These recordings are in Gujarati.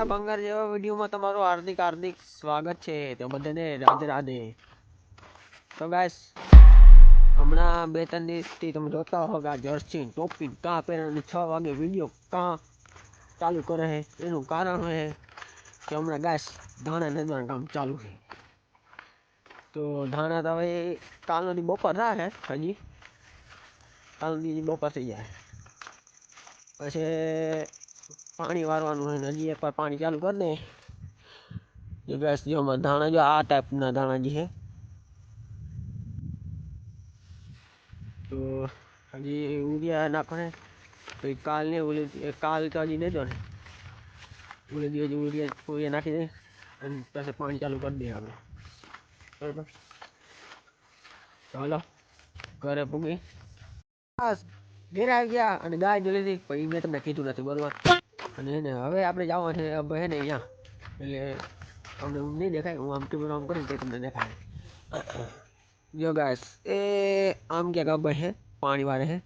મારા બંગાર જેવા વિડીયોમાં તમારું હાર્દિક હાર્દિક સ્વાગત છે. તો બધાને રાધે રાધે. તો ગાઈસ હમણાં બે, ત્રણ દિવસથી તમે જોતા હો કે જર્સી ટોપી કાં પહેરે છ વાગે વીડિયો કાં ચાલુ કરે છે. એનું કારણ છે કે હમણાં ગાઈસ ધાણા નદવાનું કામ ચાલુ છે. તો ધાણા તો હવે કાલની બપોર રાખે હજી. કાલની બપોર થઈ જાય. પછી પાણી વારવાનું હોય હજી એકવાર પાણી ચાલુ કરી દે. જો ગેસ જો ધાણા, જો આ ટાઈપના ધાણા જે છે. તો હજી ઉરિયા નાખો ને પછી કાલ ને ઓલી કાલ તો હજી નહીં દો ને. ઓલી દિવસ ઉરિયા ઉરિયા નાખી દે અને પછી પાણી ચાલુ કરી દઈએ આપણે. બરાબર? ચાલો, ઘરે પૂગી. બસ, ઘેર આવી ગયા અને ગાય જોઈ લીધી. પછી મેં તમને કીધું નથી, બરોબર? અને એને હવે આપણે જવાનું છે હે ને અહીંયા. એટલે અમને હું નહીં દેખાય હું આમ કેમેરો આમ કરીને તમને દેખાય. જો ગાઈસ એ આમ ક્યાંક અભય છે? પાણી વાળે છે.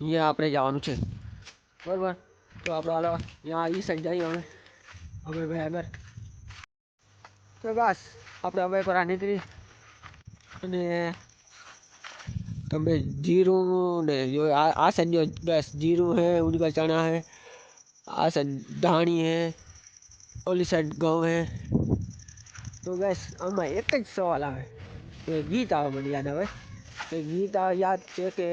અહીંયા આપણે જવાનું છે. બરોબર? તો આપણે હાલો, અહીંયા એ સાઈડ જઈએ અમે. હવે ભાઈ આગળ. તો બસ આપણે હવે પર નીકળી અને તમે જીરું ને જો આ આ સાઈડ જો બસ જીરું है उनका चना है આ સાઈડ ધાણી है ઓલી સાઈડ ઘઉં है તો ગેસ આમાં એક જ સવાલ આવે તો ગીત આવે મને યાદ આવે તો ગીત આ યાદ છે કે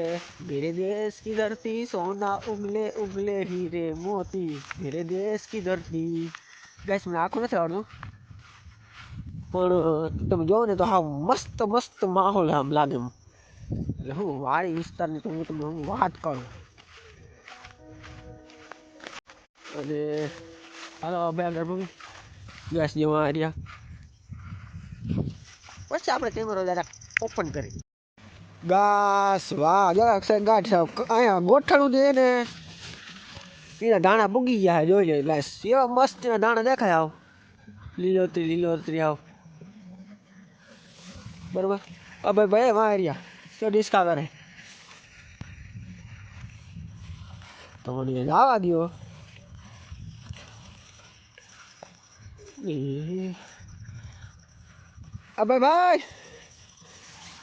મેરે દેશ की धरती सोना उगले उगले हीरे मोती मेरे देश की धरती ગેસ મને આખું નથી આવડતું પણ તમે જોવો ને તો હા મસ્ત મસ્ત માહોલ આમ લાગે એમ એટલે હું વાડી વિસ્તારની તો હું તમને હું વાત કરું. અને હાલો, બે પૂગી ગેસ જેવા રહ્યા. પછી આપણે કેમેરો જરા ઓપન કરી. ગાસ વાહ જરાક અક્ષય ગાંઠ અહીંયા ગોઠણું દે ને. એના દાણા પૂગી ગયા જોઈ લે. એવા મસ્ત એના દાણા દેખાય આવ. લીલોતરી લીલોતરી આવ. બરોબર? અબે ભાઈ વાહ રહ્યા. તો ડિસ્કા કરે તો મને જવા દો અબે ભાઈ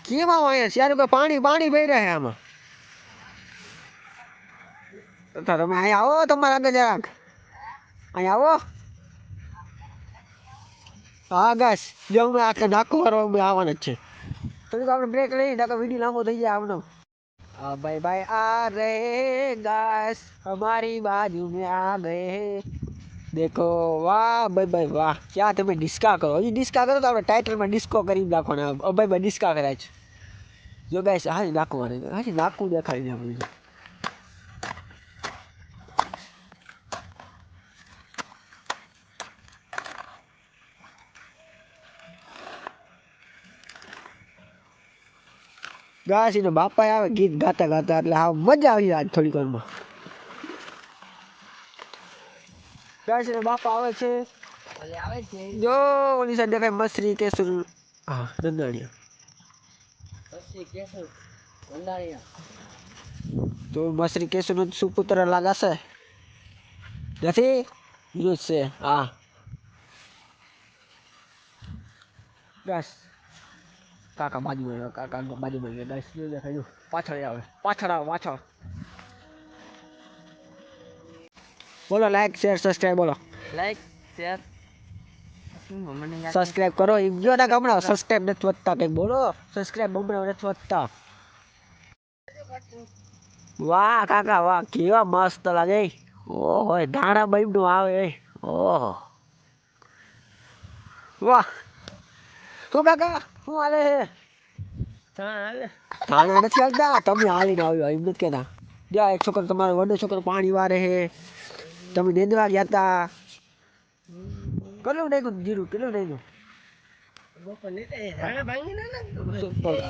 કેમ આવો અહીંયા? ત્યારે કોઈ પાણી પાણી ભરી રહ્યા આમાં? તો તમે અહીંયા આવો તમારા આગળ જરાક. અહીંયા આવો. હા ગાસ જો અમે આખે નાખો કરવા અમે આવવાના જ છે. તો આપણે બ્રેક લઈ નકર વીડિયો લાંબો થઈ જાય આપણો ભાઈ ભાઈ આ રે ગાસ અમારી બાજુ મેં આ ગયે દેખો વાહ ભાઈ ભાઈ વાહ ક્યાં તમે ડિસ્કા કરો. હજી ડિસ્કા કરો તો આપણે ટાઇટલમાં ડિસ્કો કરી નાખવાના ભાઈ ભાઈ ડિસ્કા કરાય છે. જો ગાઈસ હા નાખવાની હા નાખવું દેખાડી દે ગાસ ને બાપા આવે ગીત ગાતા ગાતા એટલે હા મજા આવી આજ થોડીક વારમાં. ગાસ ને બાપા આવે છે. આવે છે જો ઓલી સાઈડ દેખાય મસરી કેસર હા નંદાણીયા કેસર તો મસરી કેસરનો સુપુત્ર લાગાશે નથી? યુ છે હા. બસ. કાકા બાજુમાં કાકા બાજુમાં દેખાય પાછળ આવે પાછળ આવે પાછળ. બોલો લાઈક શેર સબસ્ક્રાઈબ બોલો. લાઈક શેર સબસ્ક્રાઇબ કરો. એ ગયો ને હમણાં સબસ્ક્રાઇબ નથી વધતા કંઈક. બોલો સબસ્ક્રાઇબ હમણાં નથી વધતા. વાહ કાકા વાહ કેવા મસ્ત લાગે. ઓહો ધાણા બહીનું આવે ઓહો. વાહ. શું કાકા? શું હાલે? છે થાણા નથી હાલતા? તમે હાલીને આવ્યો એમ નથી કહેતા. જ્યાં એક છોકરો તમારો વડો છોકરો પાણી વારે છે. તમે નીંદવા ગયા હતા કેટલું નાખ્યું જીરું? કેટલું નાખ્યું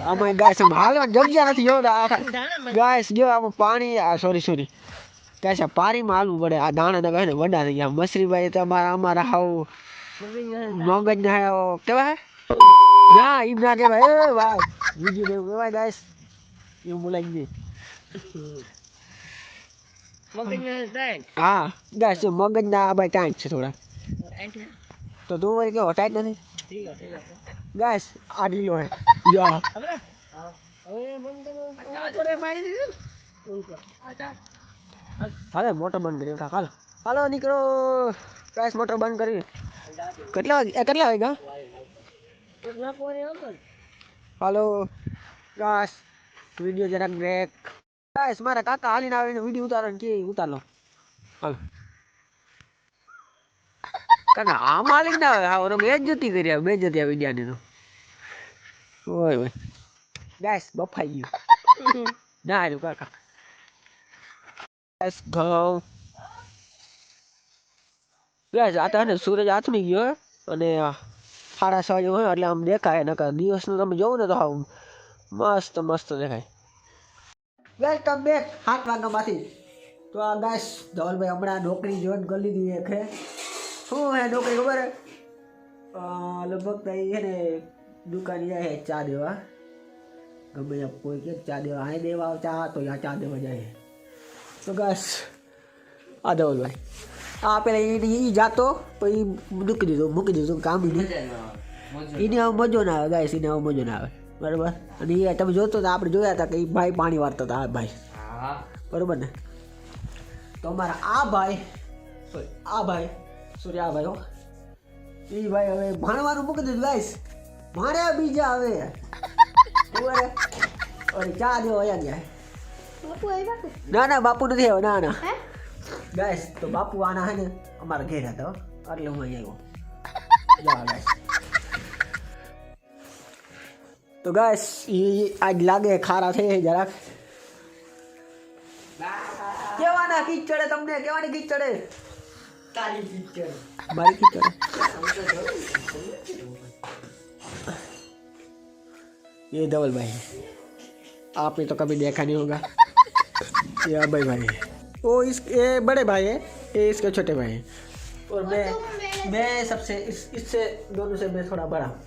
આમાં ગાય હાલમાં જગ્યા નથી જો ગાય જો આમાં પાણી આ સોરી સોરી ગાય છે પાણીમાં હાલવું પડે. આ દાણા કહે ને વડા થઈ ગયા. મસરીભાઈ તમારા અમારા હાવ મગજ ના કેવા ના એમ ના કહેવાય. એ ભાઈ બીજું એવું કહેવાય ગાય એવું બોલાય નહીં હા, ગાઈસ જો મગજના આ ભાઈ ટાઈટ છે થોડા. તો તું વળી કેવો, ટાઈટ નથી? ગાયસ આટલી ગાઈસ ઢીલો હે. જો. મોટર બંધ કરી હાલો. હાલો, નીકળો. ગાઈસ, મોટર બંધ કરી. કેટલા વાગે કેટલા વાગ્યા? હાલો ગાઈસ વીડિયો જરાક બ્રેક ગાઈસ મારા કાકા હાલીને આવીને વીડિયો ઉતારો ને કે ઉતાર લો હાલો કાકા આ માલિક ના આવે હા ઓલો મેં જ જતી કરી મેં જતી આ વિડીયાની તો ઓય ઓય ગાઈસ બફાઈ ગયું ના આવ્યું કાકા Let's go. Guys, આ તો હે ને સૂરજ આથમી ગયો હે અને આ સાડા છ હોય એટલે આમ દેખાય, નકર દિવસનું તમે જોવો ને તો આમ મસ્ત મસ્ત દેખાય. વેલકમ બેક સાત વાગ્યામાંથી. તો આ ગાઈસ, ધવલભાઈ હમણાં નોકરી જોઈન કરી લીધી એક શું હે નોકરી, ખબર? લગભગ તઈ છે ને, દુકાન જાય છે, ચા દેવા. ગમે કોઈ કે ચા દેવા અહીં દેવા, ચા, તો ત્યાં ચા દેવા જાય છે. તો બસ આ ધવલભાઈ. આ પેલા એ જાતો પછી મૂકી દીધો મૂકી દીધું કામ એને હવે મજો ના આવે ગાઈસ એને હવે મજો ના આવે. બરાબર? અને એ તમે જોતો તો આપણે જોયા હતા કે એ ભાઈ પાણી વાળતા હતા આ ભાઈ. હા. બરોબર ને? તો અમારા આ ભાઈ સોરી આ ભાઈ સોરી આ ભાઈ હો. એ ભાઈ હવે ભણવાનું મૂકી દીધું ગાઈસ. ભણ્યા બીજા હવે. ખબર ચા દેવા ગયા. ના ના બાપુ નથી આવ્યો ના ના. ગાઈસ તો બાપુ આના હે ને અમારા ઘેર હતા હો. એટલે હું અહીં આવ્યો જા ગાઈસ તો ગાઈસ ઈ આજ લાગે ખારા થઈ જરાક કેવાના કીચ ચડે તમને કેવાની કીચ ચડે તારી પિક્ચર મારી કીચ ચડે ये धवल भाई है आपने तो कभी देखा नहीं होगा ये अभय भाई है वो इस ये बड़े भाई है ये इसके छोटे भाई है और मैं मैं सबसे इस इससे दोनों से मैं थोड़ा बड़ा हूँ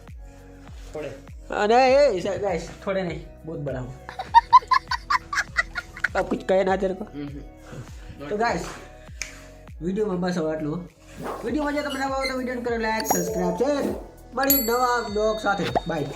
થોડે हाँ, नहीं ये इसे- guys, थोड़े नहीं बहुत बड़ा हूँ अब कुछ कहे ना तेरे को તો ગાઈસ વિડીયોમાં બસ હવે આટલું વિડીયોમાં જો તમને નવા હોય તો વિડીયો કરો લાઈક સબસ્ક્રાઇબ છે મળી નવા બ્લોગ સાથે બાય